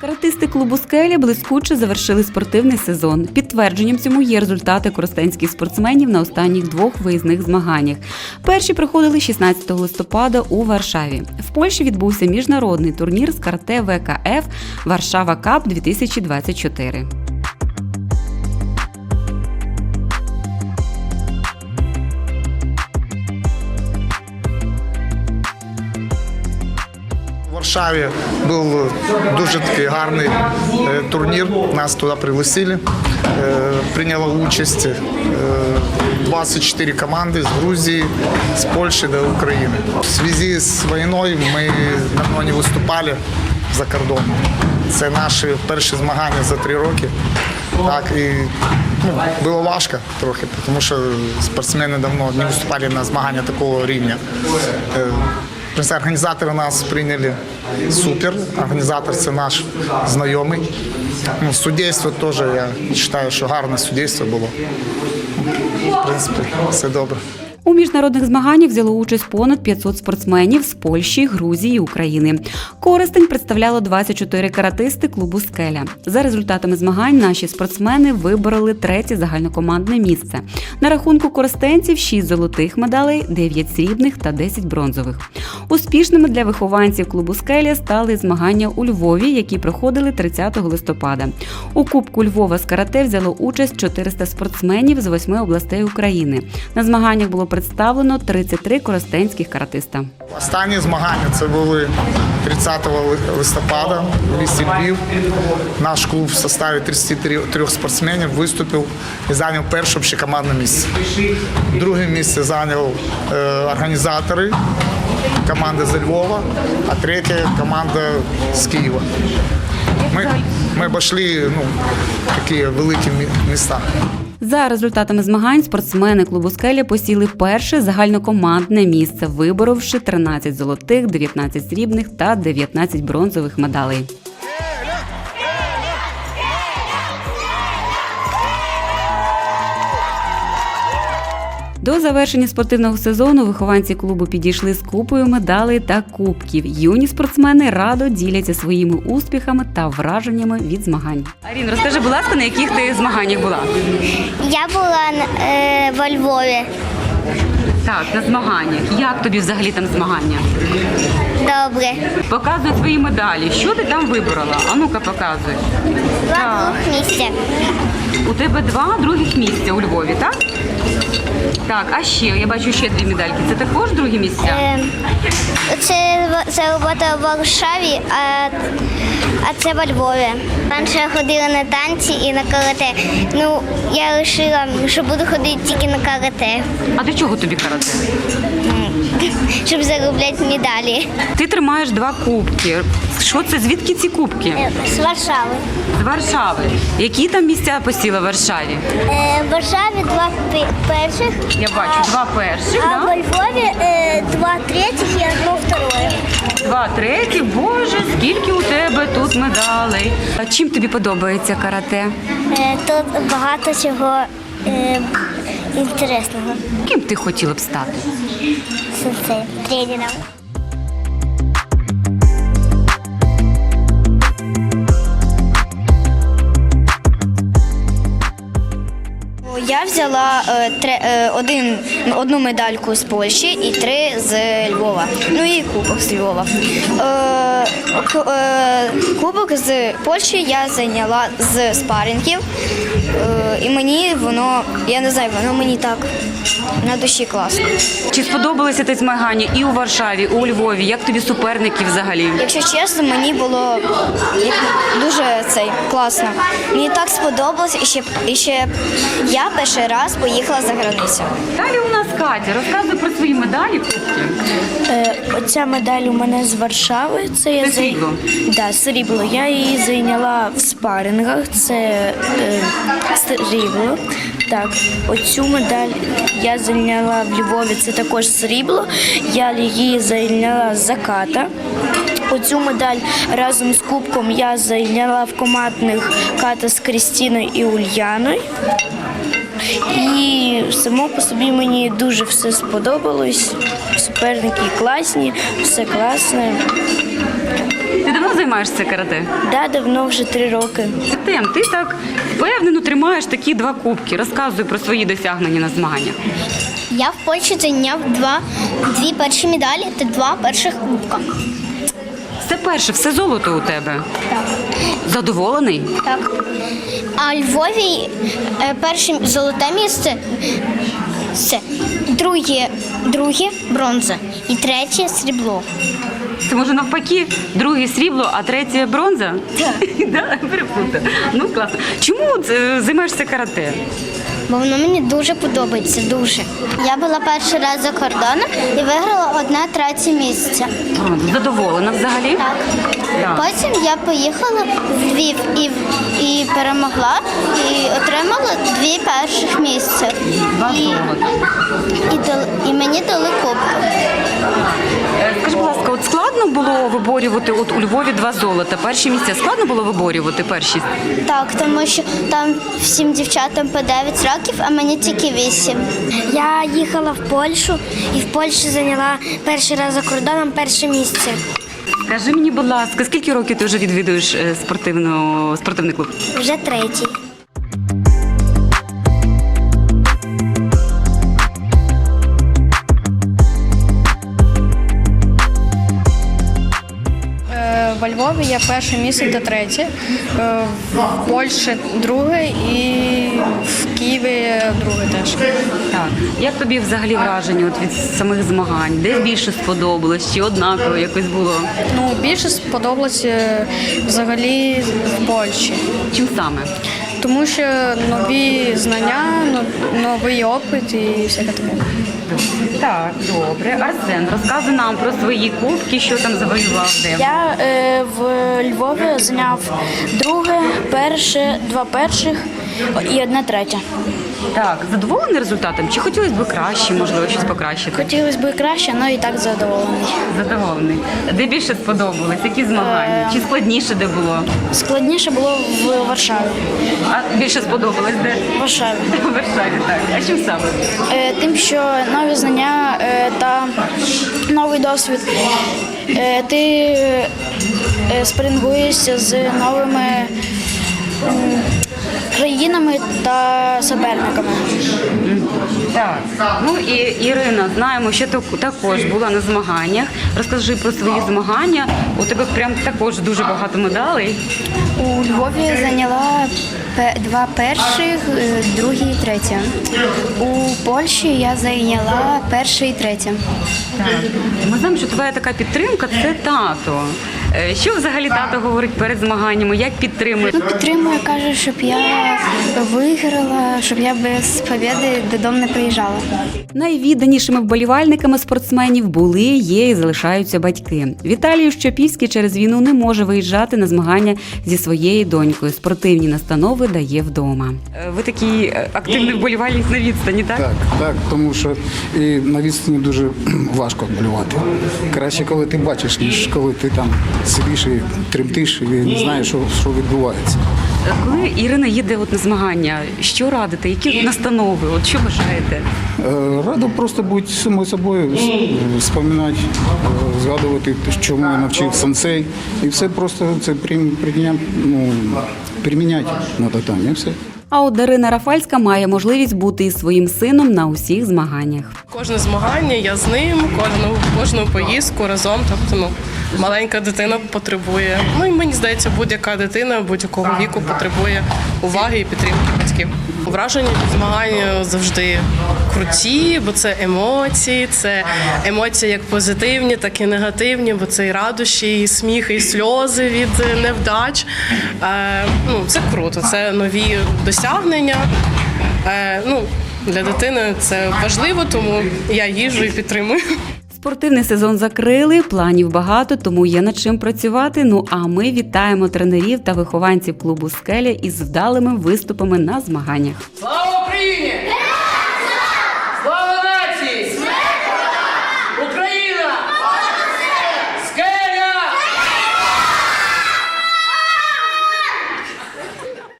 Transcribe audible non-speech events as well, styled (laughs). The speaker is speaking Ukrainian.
Каратисти клубу Скеля блискуче завершили спортивний сезон. Підтвердженням цьому є результати коростенських спортсменів на останніх двох виїзних змаганнях. Перші проходили 16 листопада у Варшаві. В Польщі відбувся міжнародний турнір з карате ВКФ Варшава Кап 2024. Варшаві був дуже такий гарний е, турнір. Нас туди пригласили. Е, Прийняла участь е, 24 команди з Грузії, з Польщі до України. В зв'язку з війною ми давно не виступали за кордоном. Це наші перші змагання за три роки. Так, і ну, було важко трохи, тому що спортсмени давно не виступали на змагання такого рівня. Принципі, Організатори нас прийняли супер. Організатор це наш знайомий. Ну, суддівство теж, я вважаю, що гарне суддівство було. В принципі, все добре. У міжнародних змаганнях взяло участь понад 500 спортсменів з Польщі, Грузії, України. Коростень представляло 24 каратисти клубу Скеля. За результатами змагань наші спортсмени вибороли третє загальнокомандне місце. На рахунку коростенців 6 золотих медалей, 9 срібних та 10 бронзових. Успішними для вихованців клубу Скеля стали змагання у Львові, які проходили 30 листопада. У Кубку Львова з карате взяло участь 400 спортсменів з восьми областей України. На змаганнях було представлено 33 коростенських каратиста. Останні змагання це були 30 листопада в місті. Наш клуб в составі 33 спортсменів виступив і зайняв перше общекомандне місце. Друге місце зайняв е, організатори команда з Львова, а третє команда з Києва. Ми, ми обійшли ну, такі великі міста. За результатами змагань спортсмени клубу Скелі посіли перше загальнокомандне місце, виборовши 13 золотих, 19 срібних та 19 бронзових медалей. До завершення спортивного сезону вихованці клубу підійшли з купою медалей та кубків. Юні спортсмени радо діляться своїми успіхами та враженнями від змагань. Арін, розкажи, будь ласка, на яких ти змаганнях була? Я була е, во Львові. Так, на змаганнях. Як тобі взагалі там змагання? Добре. Показуй свої медалі. Що ти там виборола? А ну-ка показуй. Два двох місця. У тебе два других місця у Львові, так? Так, а ще я бачу ще дві медальки. Це також другі місця? Е, це, це робота в Варшаві, а, а це во Львові. Раніше я ходила на танці і на карате. Ну, я вирішила, що буду ходити тільки на карате, А до чого тобі карате? (laughs) щоб заробляти медалі. Ти тримаєш два кубки. Що це? Звідки ці кубки? Е, З Варшави. З Варшави. Які там місця посіла в Варшаві? Е, в Варшаві два перших. Я бачу два перших, А да? Львові е, два третіх і одно второе. два третіх. Боже, скільки у тебе тут медалей. А чим тобі подобається карате? Е, тут багато чого е, інтересного. Ким ти хотіла б стати? Це тренером. Я взяла е, е, один, одну медальку з Польщі і три з Львова. Ну і кубок з Львова. Е, кубок з Польщі я зайняла з спарингів. І мені воно, я не знаю, воно мені так на душі класно. Чи сподобалися ті змагання і у Варшаві, і у Львові? Як тобі суперники взагалі? Якщо чесно, мені було дуже цей класно. Мені так сподобалось, і ще, і ще я перший раз поїхала за границю. Далі у нас Катя. Розказуй про свої медалі кубки. Е, Оця медаль у мене з Варшави. Це я Це зай- срібло? Да, срібло. Я її зайняла в спарингах. Це е, срібло. Так, оцю медаль я зайняла в Львові. Це також срібло. Я її зайняла з заката. Оцю медаль разом з кубком я зайняла в командних ката з Крістіною і Ульяною. І само по собі мені дуже все сподобалось. Суперники класні, все класне. Ти давно займаєшся карате? Да, давно вже три роки. Тем, ти так впевнено тримаєш такі два кубки. Розказуй про свої досягнення на змаганнях. Я в Польщі зайняв два, дві перші медалі та два перших кубка. Все перше, все золото у тебе. Так. Задоволений? Так. А Львові е, перше золоте місце це друге, друге бронза і третє срібло. Це може навпаки, друге срібло, а третє бронза? Так. (laughs) Да, переплутав. Ну класно. Чому е, займаєшся карате? Бо воно мені дуже подобається, дуже. Я була перший раз за кордоном і виграла одне третє місце. Задоволена взагалі? Так. Так. Потім я поїхала в Львів і, і перемогла, і отримала дві перших місця. Два І, золота. і, дали- і мені дали кубку. Скажи, будь ласка, от складно було виборювати от у Львові два золота? Перші місця складно було виборювати перші? Так, тому що там всім дівчатам по 9 років, а мені тільки 8. Я їхала в Польщу і в Польщі зайняла перший раз за кордоном перше місце. Скажи мені, будь ласка, скільки років ти вже відвідуєш е, спортивну, спортивний клуб? Вже третій. Во Львові я перше місце та третє, е, в Польщі друге і в Києві друге теж. Так. Як тобі взагалі враження от від самих змагань? Де більше сподобалось? Чи однаково якось було? Ну, більше сподобалось е, взагалі в Польщі, Чим саме? Тому що нові знання, новий опит і всяке таке. Так, добре. Арсен, розказуй нам про свої кубки, що там завоював де. Я е, в Львові зайняв друге, перше, два перших і одне третє. Так, задоволений результатом? Чи хотілося б краще, можливо, щось покращити? Хотілося б краще, але і так задоволений. Задоволений. Де більше сподобалось? Які змагання? Чи складніше де було? Складніше було в Варшаві. А більше сподобалось де? В Варшаві. (laughs) В Варшаві, так. А чим саме? Е, Тим, що нові знання е, та новий досвід. Е, Ти е, спрингуєшся з новими м, країнами та суперниками. Так. Ну і Ірина, знаємо, що ти також була на змаганнях. Розкажи про свої змагання. У тебе прям також дуже багато медалей. У Львові зайняла два перших, е, другі і третє. У Польщі я зайняла перше і третє. Так. Ми знаємо, що твоя така підтримка це тато. Е, Що взагалі тато говорить перед змаганнями? Як підтримує? Ну, підтримує, каже, щоб я виграла, щоб я без побіди додому не приїжджала. Найвідданішими вболівальниками спортсменів були, є і залишаються батьки. Віталій Щопівський через війну не може виїжджати на змагання зі своєю донькою. Спортивні настанови дає вдома. Ви такий е, активний вболівальник на відстані, так? Так, так, тому що і на відстані дуже важко болювати. Краще, коли ти бачиш, ніж коли ти там сидиш і тремтиш і не знаєш, що, що відбувається. Коли Ірина їде от на змагання, що радите? Які настанови? От що бажаєте? Е, Радо просто бути самою собою, споминати, е, згадувати, чому я навчив сенсей. І все просто це прийняв, ну, приміняти на татамі. і Все. А от Дарина Рафальська має можливість бути із своїм сином на усіх змаганнях. Кожне змагання я з ним, кожну, кожну поїздку разом. Тобто, ну, маленька дитина потребує. Ну і мені здається, будь-яка дитина будь-якого віку потребує уваги і підтримки. Враження від змагань завжди круті, бо це емоції, це емоції як позитивні, так і негативні, бо це і радощі, і сміх, і сльози від невдач. Е, ну, це круто, це нові досягнення. Е, ну, для дитини це важливо, тому я їжу і підтримую. Спортивний сезон закрили, планів багато, тому є над чим працювати. Ну а ми вітаємо тренерів та вихованців клубу Скеля із вдалими виступами на змаганнях. Слава Україні!